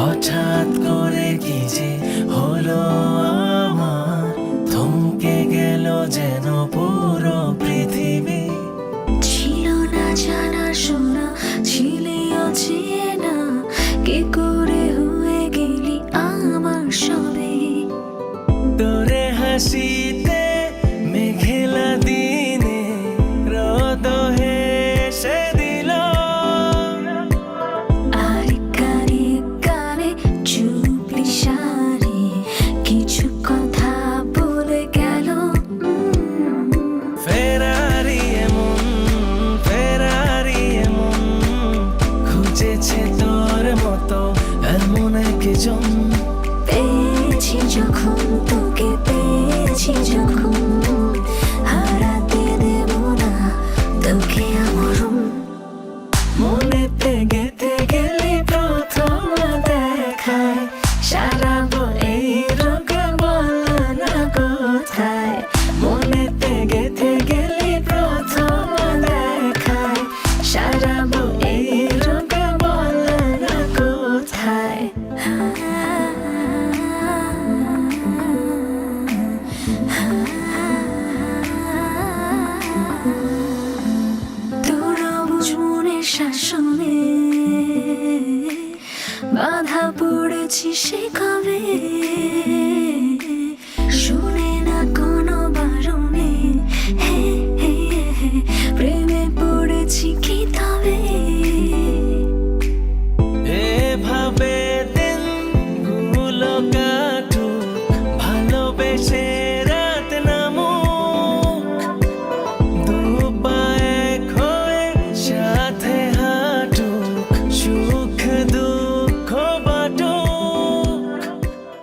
হঠাৎ করে কি যে হলো আমার? থমকে গেল যেন পুরো পৃথিবী। ছিল না জানা শোনা ছিলে না। কে করে হয়ে গেলি আমার সবে? তোরে হাসিতে প্রয়োজন পেয়েছি যখন তোকে পেয়েছি যখন। হারাতে দেব না তোকে আমার। মনেতে শাসনে বাধা পড়েছি সে কবে?